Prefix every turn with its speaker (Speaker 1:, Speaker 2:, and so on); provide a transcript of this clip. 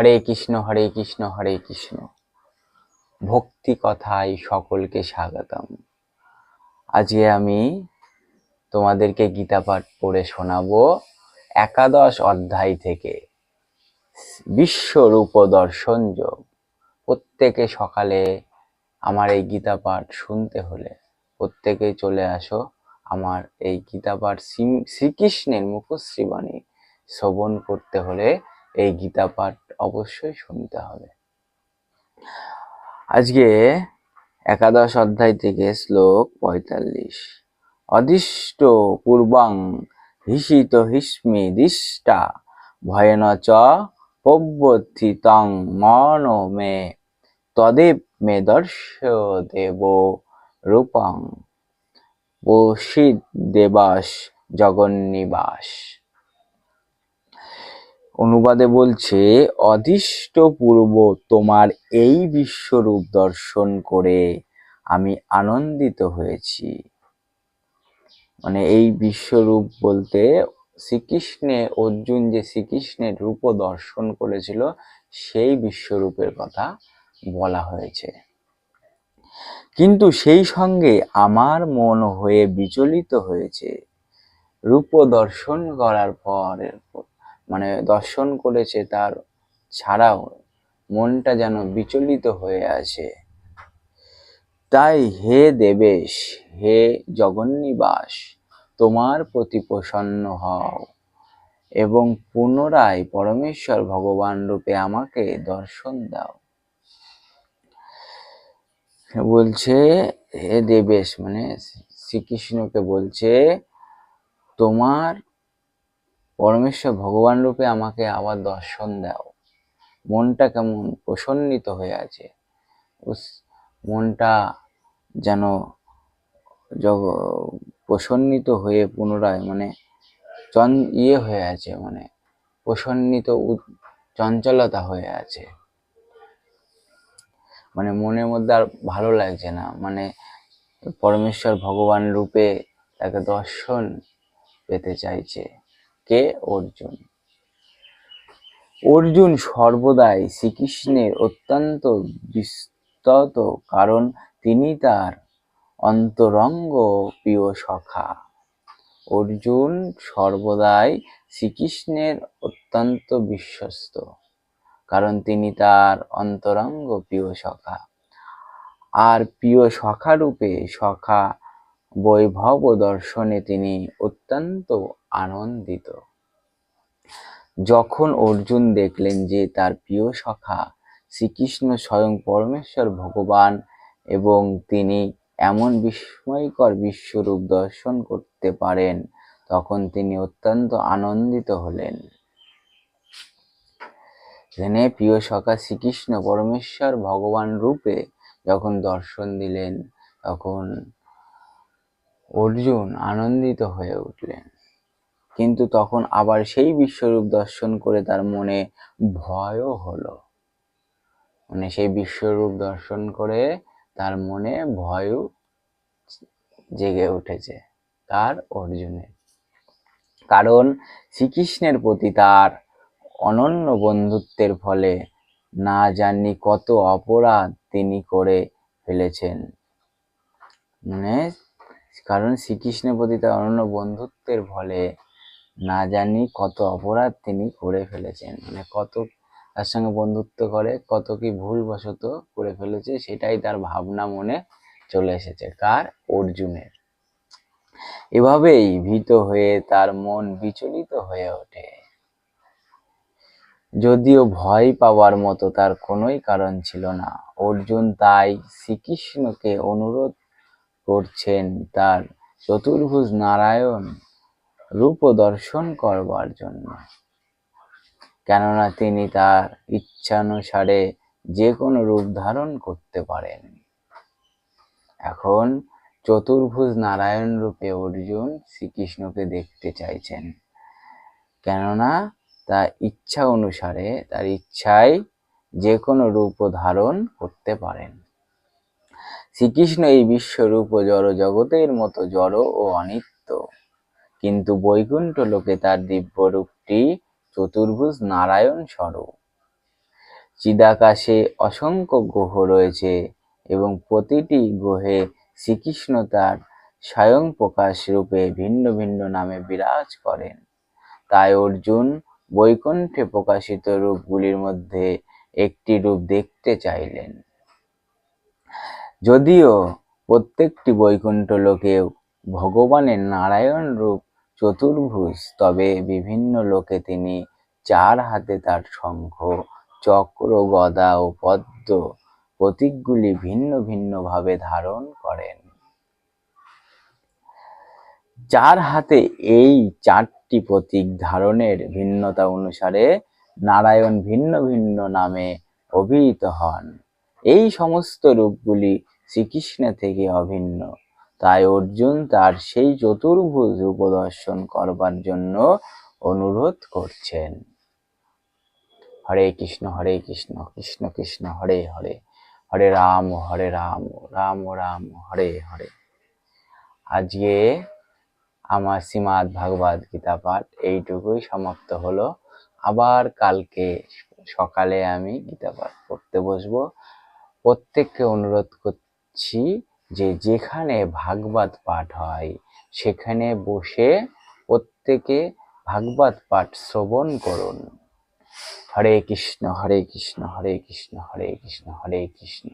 Speaker 1: হরে কৃষ্ণ হরে কৃষ্ণ হরে কৃষ্ণ ভক্তি কথায় সকলকে স্বাগতম আজকে আমি তোমাদেরকে গীতাপাঠ পড়ে শোনাবো একাদশ অধ্যায় থেকে বিশ্বরূপ দর্শন যোগ প্রত্যেকে সকালে আমার এই গীতাপাঠ শুনতে হলে প্রত্যেকে চলে আসো আমার এই গীতাপাঠ পাঠ শ্রীকৃষ্ণের মুখশ্রীবাণী শ্রবণ করতে হলে এই গীতাপাঠ অবশ্যই শুনতে হবে আজকে একাদশ অধ্যায় থেকে শ্লোক পঁয়তাল্লিশ অদিষ্ট পূর্বাং হিসিত হিস্মি দিষ্টা ভয়েন চ প্রব্যথিতং মন মে তদেব মে দর্শ দেব রূপং পোষিত দেবাস জগন্নিবাস অনুবাদে বলছে অধিষ্ট পূর্ব তোমার এই বিশ্বরূপ দর্শন করে আমি আনন্দিত হয়েছি মানে এই বিশ্বরূপ বলতে শ্রীকৃষ্ণে অর্জুন যে শ্রীকৃষ্ণের রূপ দর্শন করেছিল সেই বিশ্বরূপের কথা বলা হয়েছে কিন্তু সেই সঙ্গে আমার মন হয়ে বিচলিত হয়েছে রূপ দর্শন করার পর মানে দর্শন করেছে তার ছাড়াও মনটা যেন বিচলিত হয়ে আছে তাই হে দেবেশ হে জগন্নিবাস তোমার প্রতি প্রসন্ন হও এবং পুনরায় পরমেশ্বর ভগবান রূপে আমাকে দর্শন দাও বলছে হে দেবেশ মানে শ্রীকৃষ্ণকে বলছে তোমার পরমেশ্বর ভগবান রূপে আমাকে আবার দর্শন দাও মনটা কেমন প্রসন্নিত হয়ে আছে মনটা যেন জগ প্রসন্নিত হয়ে পুনরায় মানে চন ইয়ে হয়ে আছে মানে প্রসন্নিত চঞ্চলতা হয়ে আছে মানে মনের মধ্যে আর ভালো লাগছে না মানে পরমেশ্বর ভগবান রূপে তাকে দর্শন পেতে চাইছে কে অর্জুন অর্জুন সর্বদাই শ্রীকৃষ্ণের অত্যন্ত বিস্তত কারণ তিনি তার অন্তরঙ্গ প্রিয় সখা অর্জুন সর্বদাই শ্রীকৃষ্ণের অত্যন্ত বিশ্বস্ত কারণ তিনি তার অন্তরঙ্গ প্রিয় সখা আর প্রিয় সখা রূপে সখা বৈভব দর্শনে তিনি অত্যন্ত আনন্দিত যখন অর্জুন দেখলেন যে তার প্রিয় সখা শ্রীকৃষ্ণ স্বয়ং পরমেশ্বর ভগবান এবং তিনি এমন বিস্ময়কর বিশ্বরূপ দর্শন করতে পারেন তখন তিনি অত্যন্ত আনন্দিত হলেন সেখানে প্রিয় সখা শ্রীকৃষ্ণ পরমেশ্বর ভগবান রূপে যখন দর্শন দিলেন তখন অর্জুন আনন্দিত হয়ে উঠলেন কিন্তু তখন আবার সেই বিশ্বরূপ দর্শন করে তার মনে ভয়ও হলো মানে সেই বিশ্বরূপ দর্শন করে তার মনে ভয়ও জেগে উঠেছে তার অর্জুনের কারণ শ্রীকৃষ্ণের প্রতি তার অনন্য বন্ধুত্বের ফলে না জানি কত অপরাধ তিনি করে ফেলেছেন মানে কারণ শ্রীকৃষ্ণের প্রতি তার অন্য বন্ধুত্বের ফলে না জানি কত অপরাধ তিনি করে ফেলেছেন মানে কত তার সঙ্গে বন্ধুত্ব করে কত কি ভুলবশত করে ফেলেছে সেটাই তার ভাবনা মনে চলে এসেছে কার অর্জুনের এভাবেই ভীত হয়ে তার মন বিচলিত হয়ে ওঠে যদিও ভয় পাওয়ার মতো তার কোনোই কারণ ছিল না অর্জুন তাই শ্রীকৃষ্ণকে অনুরোধ করছেন তার চতুর্ভুজ নারায়ণ রূপ দর্শন করবার জন্য কেননা তিনি তার ইচ্ছানুসারে যে কোনো রূপ ধারণ করতে পারেন এখন চতুর্ভুজ নারায়ণ রূপে অর্জুন শ্রীকৃষ্ণকে দেখতে চাইছেন কেননা তার ইচ্ছা অনুসারে তার ইচ্ছায় যে কোনো রূপ ধারণ করতে পারেন শ্রীকৃষ্ণ এই বিশ্বরূপ জড় জগতের মতো জড় ও অনিত্য কিন্তু বৈকুণ্ঠ লোকে তার দিব্য রূপটি চতুর্ভুজ নারায়ণ স্বরূপ চিদাকাশে অসংখ্য গ্রহ রয়েছে এবং প্রতিটি গ্রহে শ্রীকৃষ্ণ তার স্বয়ং প্রকাশ রূপে ভিন্ন ভিন্ন নামে বিরাজ করেন তাই অর্জুন বৈকুণ্ঠে প্রকাশিত রূপগুলির মধ্যে একটি রূপ দেখতে চাইলেন যদিও প্রত্যেকটি বৈকুণ্ঠ লোকেও ভগবানের নারায়ণ রূপ চতুর্ভুজ তবে বিভিন্ন লোকে তিনি চার হাতে তার শঙ্খ চক্র গদা ও পদ্ম প্রতীকগুলি ভিন্ন ভিন্নভাবে ধারণ করেন চার হাতে এই চারটি প্রতীক ধারণের ভিন্নতা অনুসারে নারায়ণ ভিন্ন ভিন্ন নামে অভিহিত হন এই সমস্ত রূপগুলি শ্রীকৃষ্ণ থেকে অভিন্ন তাই অর্জুন তার সেই চতুর্ভুজ রূপ দর্শন করবার জন্য অনুরোধ করছেন হরে কৃষ্ণ হরে কৃষ্ণ কৃষ্ণ কৃষ্ণ হরে হরে হরে রাম হরে রাম রাম রাম হরে হরে আজকে আমার শ্রীমাদ ভাগবত গীতা পাঠ এইটুকুই সমাপ্ত হলো আবার কালকে সকালে আমি গীতা পাঠ করতে বসবো প্রত্যেককে অনুরোধ করছি যে যেখানে ভাগবত পাঠ হয় সেখানে বসে প্রত্যেকে ভাগবত পাঠ শ্রবণ করুন হরে কৃষ্ণ হরে কৃষ্ণ হরে কৃষ্ণ হরে কৃষ্ণ হরে কৃষ্ণ